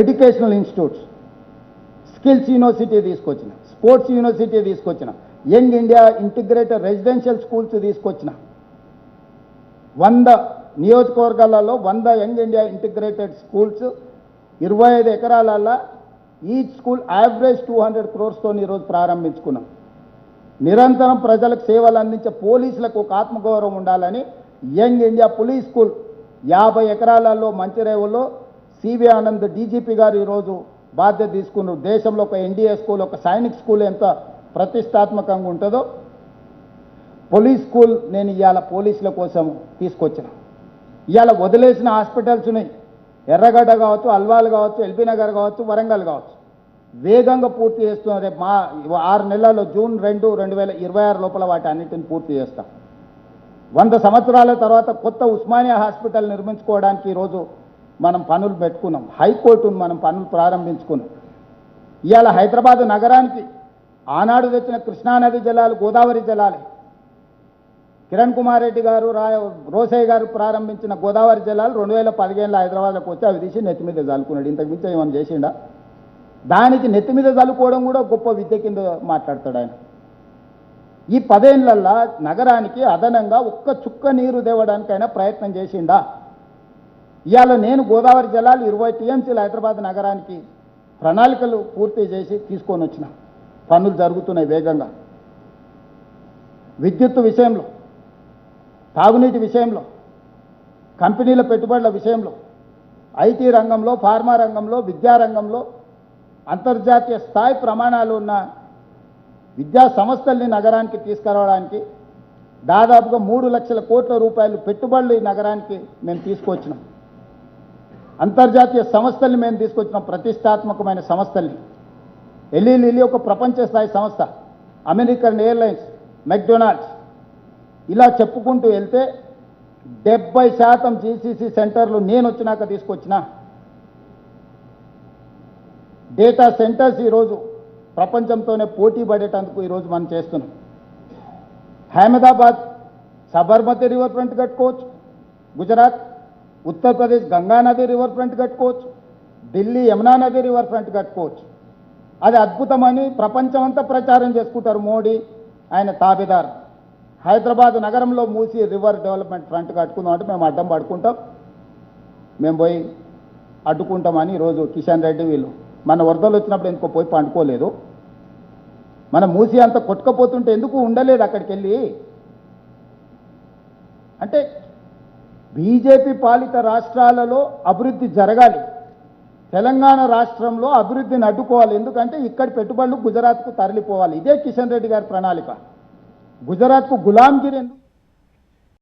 Educational institutes. Skills university తీసుకొచ్చిన sports university తీసుకొచ్చిన young India integrated residential schools తీసుకొచ్చిన. వంద నియోజకవర్గాలలో వంద యంగ్ ఇండియా ఇంటిగ్రేటెడ్ స్కూల్స్ ఇరవై ఐదు ఎకరాలల్లో each school average two hundred క్రోర్స్తో ఈరోజు ప్రారంభించుకున్నాం. నిరంతరం ప్రజలకు సేవలు అందించే పోలీసులకు ఒక ఆత్మగౌరవం ఉండాలని యంగ్ ఇండియా పోలీస్ స్కూల్ యాభై ఎకరాలలో మంచిరేవులో సివి ఆనంద్ డీజీపీ గారు ఈరోజు బాధ్యత తీసుకున్నారు. దేశంలో ఒక ఎన్డీఏ స్కూల్ ఒక సైనిక్ స్కూల్ ఎంత ప్రతిష్టాత్మకంగా ఉంటుందో పోలీస్ స్కూల్ నేను ఇవాళ పోలీసుల కోసం తీసుకొచ్చిన. ఇవాళ వదిలేసిన హాస్పిటల్స్ ఉన్నాయి. ఎర్రగడ్డ కావచ్చు అల్వాల్ కావచ్చు ఎల్బీ నగర్ కావచ్చు వరంగల్ కావచ్చు. వేగంగా పూర్తి చేస్తున్నాం రేపు మా ఆరు నెలల్లో జూన్ రెండు రెండు వేల ఇరవై ఆరు లోపల వాటి అన్నిటిని పూర్తి చేస్తాం. వంద సంవత్సరాల తర్వాత కొత్త ఉస్మానియా హాస్పిటల్ నిర్మించుకోవడానికి ఈరోజు మనం పనులు పెట్టుకున్నాం. హైకోర్టును మనం పనులు ప్రారంభించుకున్నాం. ఇవాళ హైదరాబాద్ నగరానికి ఆనాడు తెచ్చిన కృష్ణానది జలాలు గోదావరి జలాలే. కిరణ్ కుమార్ రెడ్డి గారు రా రోసయ్య గారు ప్రారంభించిన గోదావరి జలాలు రెండు వేల పదిహేనులో హైదరాబాద్లోకి వచ్చి అవి తీసి నెత్తి మీద చల్లుకున్నాడు ఇంతకు మించి ఏమైనా చేసిండా? దానికి నెత్తి మీద చల్లుకోవడం కూడా గొప్ప విద్య కింద మాట్లాడతాడు ఆయన. ఈ పదేళ్ళల్లా నగరానికి అదనంగా ఒక్క చుక్క నీరు తేవడానికైనా ప్రయత్నం చేసిండా? ఇవాళ నేను గోదావరి జిల్లాలో ఇరవై టీఎంసీలు హైదరాబాద్ నగరానికి ప్రణాళికలు పూర్తి చేసి తీసుకొని వచ్చిన. పనులు జరుగుతున్నాయి వేగంగా. విద్యుత్ విషయంలో తాగునీటి విషయంలో కంపెనీల పెట్టుబడుల విషయంలో ఐటీ రంగంలో ఫార్మా రంగంలో విద్యారంగంలో అంతర్జాతీయ స్థాయి ప్రమాణాలు ఉన్న విద్యా సంస్థల్ని నగరానికి తీసుకురావడానికి దాదాపుగా మూడు లక్షల కోట్ల రూపాయలు పెట్టుబడులు ఈ నగరానికి మేము తీసుకొచ్చినాం. అంతర్జాతీయ సంస్థల్ని మేము తీసుకొచ్చిన ప్రతిష్టాత్మకమైన సంస్థల్ని. ఎల్లి లిల్లీ ఒక ప్రపంచ స్థాయి సంస్థ. American Airlines McDonald's. ఇలా చెప్పుకుంటూ వెళ్తే డెబ్బై శాతం జీసీసీ సెంటర్లు నేను వచ్చినాక తీసుకొచ్చిన. డేటా సెంటర్స్ ఈరోజు ప్రపంచంతోనే పోటీ పడేటందుకు ఈరోజు మనం చేస్తున్నాం. అహ్మదాబాద్ సబర్మతి రివర్ ఫ్రంట్ కట్టుకోవచ్చు. గుజరాత్ ఉత్తరప్రదేశ్ గంగా నది రివర్ ఫ్రంట్ కట్టుకోవచ్చు ఢిల్లీ యమునా నది రివర్ ఫ్రంట్ కట్టుకోవచ్చు. అది అద్భుతమని ప్రపంచమంతా ప్రచారం చేసుకుంటారు మోడీ ఆయన తాబేదార్. హైదరాబాద్ నగరంలో మూసి రివర్ డెవలప్మెంట్ ఫ్రంట్ కట్టుకుందాం అంటే మేము అడ్డం పడుకుంటాం. మేము పోయి అడ్డుకుంటామని ఈరోజు కిషన్ రెడ్డి వీళ్ళు. మన వరదలు వచ్చినప్పుడు ఎందుకో పోయి పండుకోలేదు. మన మూసి అంత కొట్టుకపోతుంటే ఎందుకు ఉండలేదు అక్కడికి వెళ్ళి? అంటే బీజేపీ పాలిత రాష్ట్రాలలో అభివృద్ధి జరగాలి. తెలంగాణ రాష్ట్రంలో అభివృద్ధిని అడ్డుకోవాలి ఎందుకంటే ఇక్కడి పెట్టుబడులు గుజరాత్కు తరలిపోవాలి. ఇదే కిషన్ రెడ్డి గారి ప్రణాళిక. గుజరాత్కు గులాంగిరి ఎందుకు